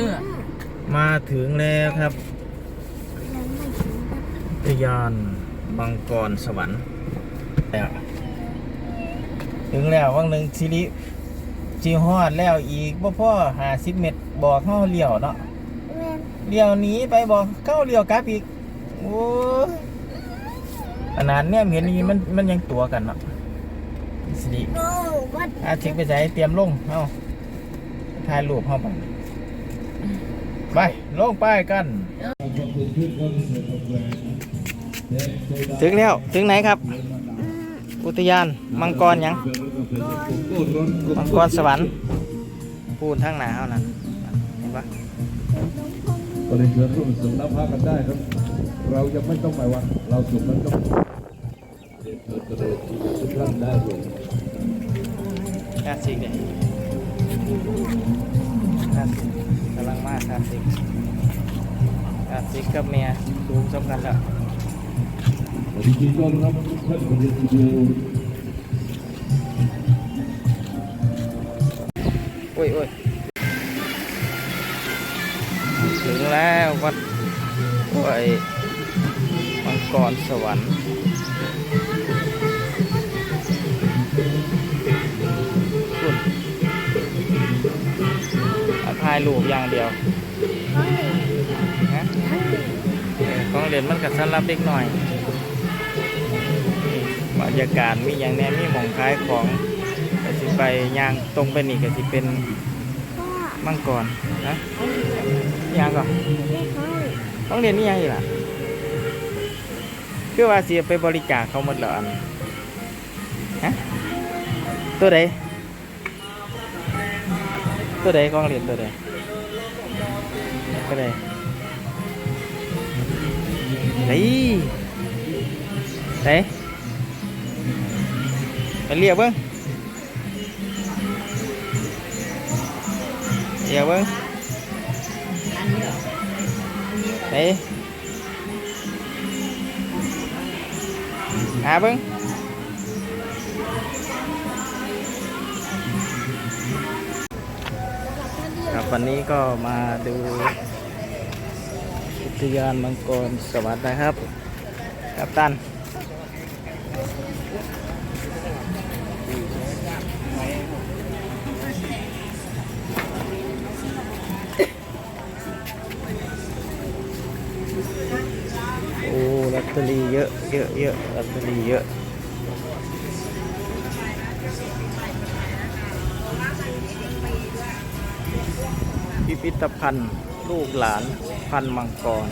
ชื่อมาถึงแล้วครับอุทยานมังกรสวรรค์แล้วถึงแล้ววังหนึ่งสิริจีฮอดแล้วอีกบ่พ่อหาสิบเมตรบอกเข้าเลี้ยวเนาะแม่นเลี้ยวหนี้ไปบอกเข้าเลี้ยวกลับอีกโอ้ยขนาดเนี่ยเห็นนี่มันมันยังตัวกันเนาะสิริโอ้วัดอาชิกไปใส่เตรียมลงเอาถ่ายรูปเข้าไป ไปลงไปกัน ถึงแล้ว ถึงไหนครับ อุทยานมังกรหยัง มังกรสวรรค์พูดทั้งหนาเท่านั้นเห็นปะก็เลยเชิญร่วมส่งน้ำพระกันได้ครับ เรายังไม่ต้องไปวัดเราสุขนั้นต้องเรียนเชิญกระโดดทุกท่านได้เลยคลาสสิกเนี่ย คลาสสิกกำลังมากคลาสสิกคลาสสิกกับเมียดูสำคัญแล้วดีจต้อนรับท่านมาเรียนสตูดิโอโอ้ยโอ้ยถึงแล้ววัดโอ้ยมังกรสวรรค์ ถ่ายรูปอย่างเดียวน่ะท้องเออของเรียนมันกับสำหรับเด็กหน่อยบรรยากาศมีอย่างแน่มีหมองคล้ายของก็สิไปย่างตรงไปนี่ก็สิเป็นมังกรนะย่างก่อนท้องเรียนนี่ยังอีกล่ะคือว่าสิไปบริจาคเขาหมดเหรออันฮะตัวใด ตัวใดของเรียนตัวใดตัวใดไหนไหนไปเรียกเบิ้งเรียกเบิ้งไหนหาเบิ้ง วันนี้ก็มาดูอุทยานมังกรสวัสดิ์นะครับครับตันโอ้ลอตเตอรี่เยอะเยอะเยอะลอตเตอรี่เยอะ พิพิธภัณฑ์ลูกหลานพันธุ์มังกร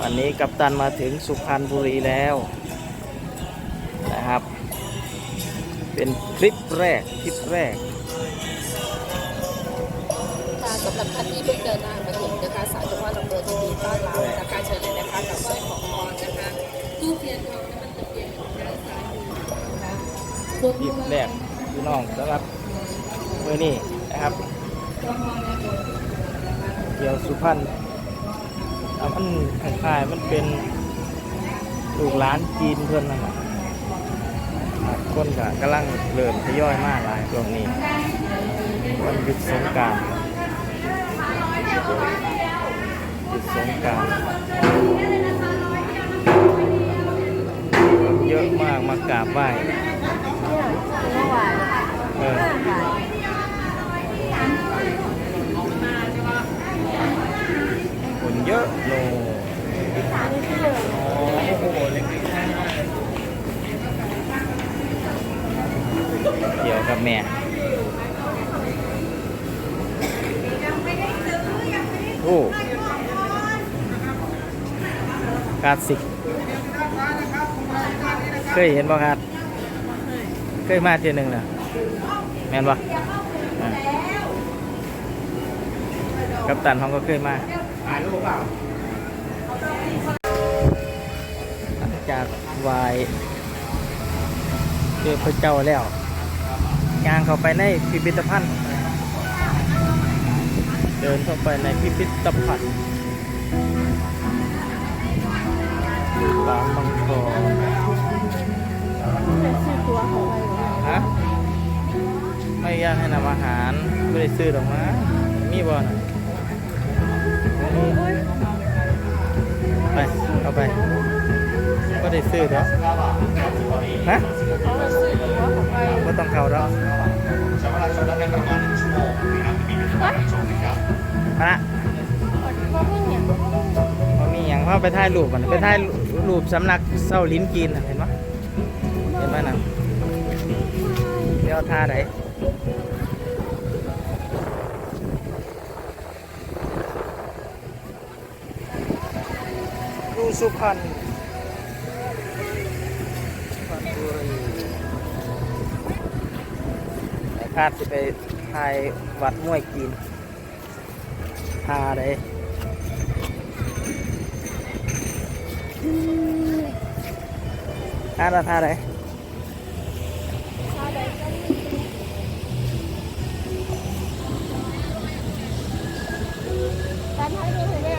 วันนี้กัปตันมาถึงสุพรรณบุรีแล้วนะครับ เป็นคลิปแรกคลิปแรกค่ะสำหรับท่านที่เพิ่งเดินทางมาถึงนะคะสายเฉพาะลำเบอร์ยินดีต้อนรับนะคะเชิญเลยนะคะกับสร้อยของพรนะคะตู้เทียนทองน้ำมันตะเกียงของด้านซ้ายมือนะคะพวงคลิปแรกพี่น้องสำหรับ เมื่อนี้นะครับเกี่ยวสุพรรณมันคล้ายๆมันเป็นลูกหลานจีนเพื่อนน่ะครับคนก็กำลังเริ่มทยอยมากหลายช่วงนี้วันหยุดสงการหยุดสงการเยอะมากมากราบไหว้เมื่อวา นเออคนเยอะโลเกี่ยวกับแม่โอ้คลาสสิกเคยเห็นบ่ครับเคยมาเทียหนึ่งเหรอแม่นบ่อ่ากัปตันเขาก็เคยมา หลังจากวายเทพระเจ้าแล้วงานเข้าไปในพิพิธภัณฑ์ เดินเข้าไปในพิพิธภัณฑ์ร้านมังกรเป็นชื่อตัวของอะไรวะฮะไม่อยากให้นำอาหารไม่ได้ซื้อหรอกนะมีบ่น่ะ ไป เอาไป ก็ได้ซื้อเด้อฮะก็ต้องเข้าแล้วมาละพ่อเพิ่งเนี่ยเขามีอย่างเขาไปถ่ายรูปมันไปถ่ายรูปสำนักเศร้าลิ้นกินเห็นปะเห็นปะน่ะเดี๋ยวท่าไหน สุพรรณสุพรรณบุรีไอ้คาดจะไปถ่ายวัดมวยกินท่าไหนท่าละท่าไหนตอนท้ายดูเห็นไห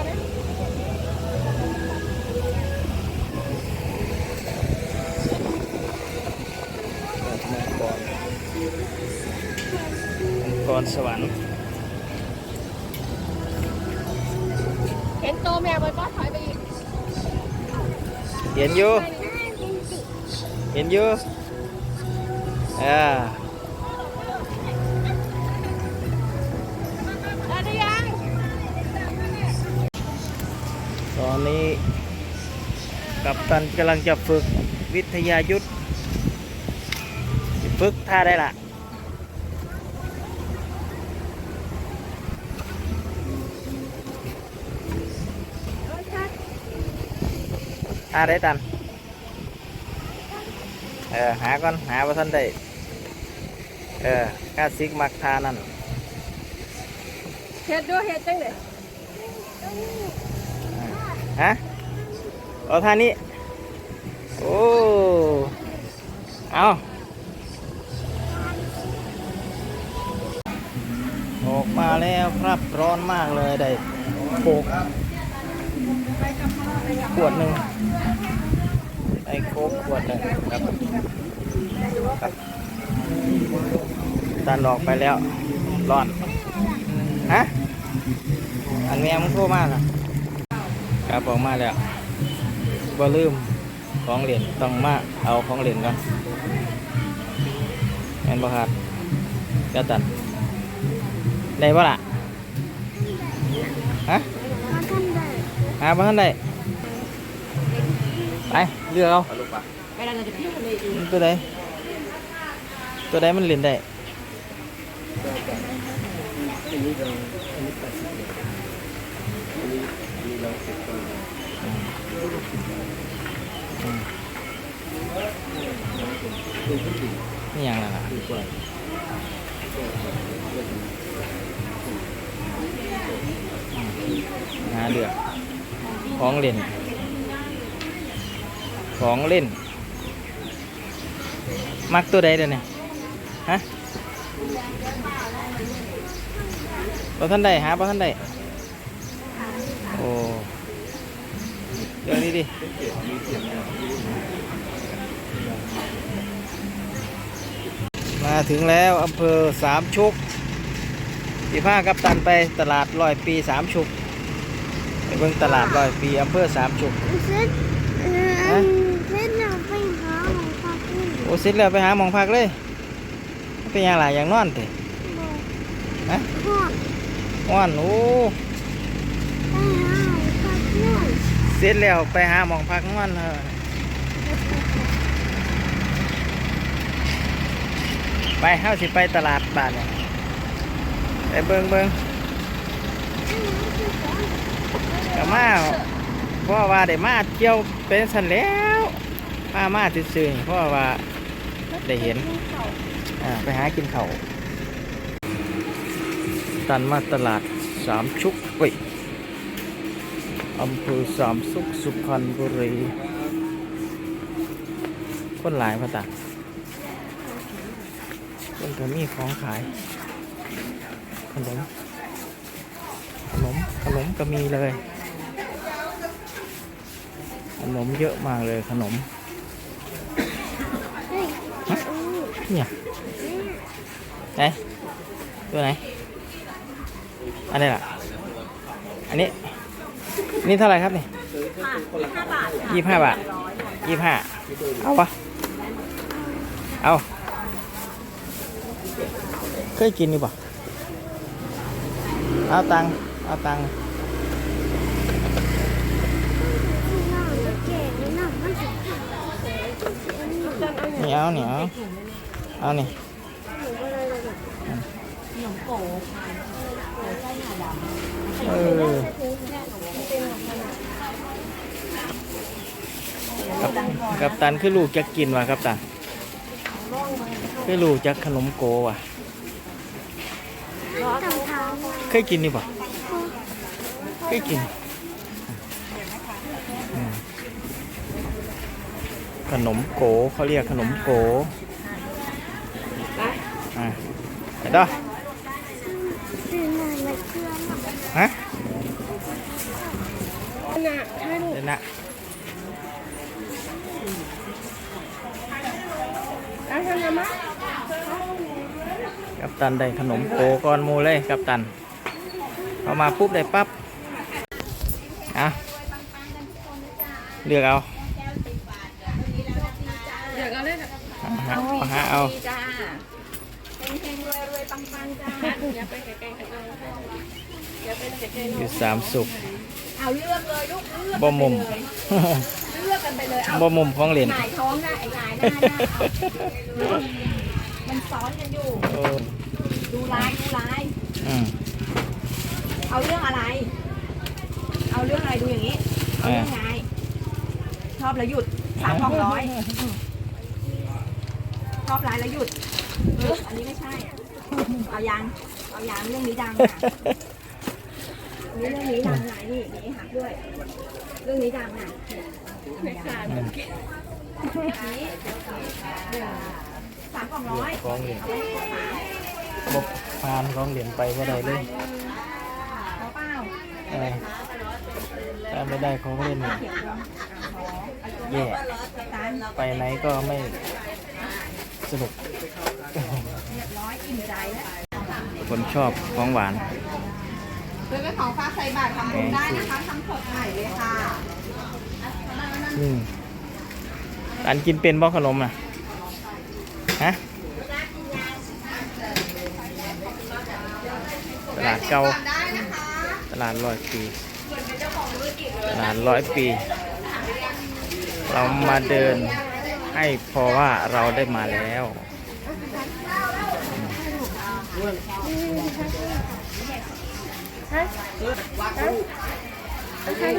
รสวรรค์เห็นโตแม่บนก็ถอยไปอีกเห็นอยู่ เห็นอยู่อ่าได้หรือยังตอนนี้ กัปตันกำลังจะฝึกวิทยายุทธฝึกท่าได้ละ ท่าได้ตันเออหาก่อนหาว่าท่านได้เออคาซิกมักท่านั่นเห็ดดูเห็ดจังเลยฮะเอาท่านี้โอ้เอาออกมาแล้วครับร้อนมากเลยได้โคกขวดหนึ่ง ไอ้โคกขวดหนึ่งครับครับตันออกไปแล้วร้อน ฮะ อันแม่มึงโทรมาล่ะครับออกมาแล้วบ่ลืมของเหรียญต้องมาเอาของเหรียญก่อนแม่นบ่ครับเดี๋ยวตันได้บ่ล่ะ ฮะมาท่านได้หาบ่ทันได้ ไปเลือกเอาเวลาเราจะพิ้วเลยมันตัวใดตัวใดมันเหรียญได้นี่อย่างไรล่ะหาเลือกของเล่น ของเล่น มักตัวใดเดี๋ยวนี้ฮะบ่ท่านใดหาบ่ท่านใดโอ้เดี๋ยวนี้ดิมาถึงแล้วอำเภอสามชุกสีผ้ากับตันไปตลาดร้อยปีสามชุกไปเบิ่งตลาดร้อยปีอำเภอสามชุก โอ้เสร็จแล้วไปหาหมองพักเลยเป็นอย่างไรอย่างนอนเถอะฮะพ่อว่านโอ้ไปหาหมอพักนี่เสร็จแล้วไปหาหมองพักนอนเถอะไปเฮาสิไปตลาดบ้านเนี่ยไปเบิงเบิงก็มาเพราะว่าได้มาเที่ยวเป็นสันแล้วมามาซื่อๆเพราะว่า ได้เห็นอ่าไปหากินเขาวตันมาตลาดสามชุกเว้ยอำเภอสามสุกสุพรรณบุรีคนหลายพะตาคนก็มีของขาย ขนม ขนม ขนมก็มีเลย ขนมเยอะมากเลยขนม เฮ้ย ฮะ เนี่ยไหนตัวไหน อันนี้ล่ะ อันนี้ นี่เท่าไหร่ครับนี่ห้าบาทยี่ห้าบาทยี่ห้าเอาปะเอา เคยกินอยู่ปะเอาตังค์เอาตังค์นี่เอานี่เอาเอานี่เออกับกับตันคือลูกจะกินว่ะครับตันคือลูกจะขนมโกว่ะ เคยกินนี่ปะเคยกินอืมขนมโกเขาเรียกขนมโกอะ เห็นปะฮะน่ะถ้าหนูเดี๋ยวนะเอาทำไมมะกับตันได้ขนมโกก้อนหมูเลยกับตันเอามาปุ๊บได้ปั๊บอะเลือกเอาเดี๋ยวก็เล่นเอาหาเอาหาเอา จ้าเฮงๆรวยๆ ปังๆจ้าอย่าไปไกลๆกันเลยอย่าไปไกลๆอยู่สามสุขเอาเลือกเลยลูกเลือกบ่มุมเลือกกันไปเลยเอาบ่มุมของเหรียญหงายท้องได้ไอ้หงายหน้าได้เอามันซ้อนกันอยู่โอ้ดูลายดูลายอืมเอาเรื่องอะไร เอาเรื่องอะไรดูอย่างนี้เอาเรื่องไงชอบแล้วหยุดสามกองร้อยชอบร้ายแล้วหยุดเอออันนี้ไม่ใช่ เอายังเอายังเรื่องนี้ดังอะอันนี้เรื่องนี้ดังไหนนี่นี่หักด้วย เรื่องนี้ดังอะไม่ขาดนี้สามกล่องร้อยของเหรียญบ่พานของเหรียญไปก็ได้เลยเอาเปล่าเออถ้าไม่ได้ของเล่นเนี่ยแย่ตามไปไหนก็ไม่สนุก คนชอบของหวานซื้อเป็นของฝากใส่บาตรทำบุญได้นะคะทำสดใหม่เลยค่ะอืมอันกินเป็นบ่ขนมน่ะ ฮะ ตลาดเก่าได้นะคะตลาดร้อยปี ตลาดร้อยปี เรามาเดินให้พอว่าเราได้มาแล้ว ฮะฮะ